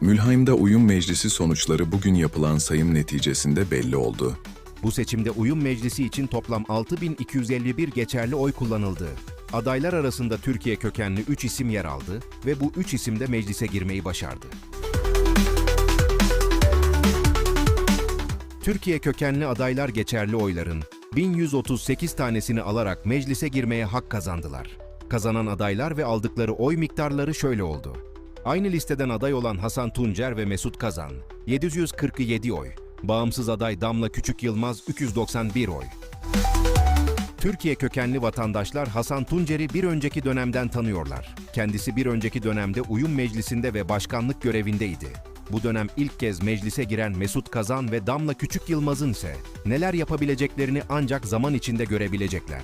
Mülheim'de uyum meclisi sonuçları bugün yapılan sayım neticesinde belli oldu. Bu seçimde uyum meclisi için toplam 6251 geçerli oy kullanıldı. Adaylar arasında Türkiye kökenli 3 isim yer aldı ve bu 3 isim de meclise girmeyi başardı. Türkiye kökenli adaylar geçerli oyların 1138 tanesini alarak meclise girmeye hak kazandılar. Kazanan adaylar ve aldıkları oy miktarları şöyle oldu. Aynı listeden aday olan Hasan Tuncer ve Mesut Kazan 747 oy, bağımsız aday Damla Küçük Yılmaz 391 oy. Türkiye kökenli vatandaşlar Hasan Tuncer'i bir önceki dönemden tanıyorlar. Kendisi bir önceki dönemde uyum meclisinde ve başkanlık görevindeydi. Bu dönem ilk kez meclise giren Mesut Kazan ve Damla Küçük Yılmaz'ın ise neler yapabileceklerini ancak zaman içinde görebilecekler.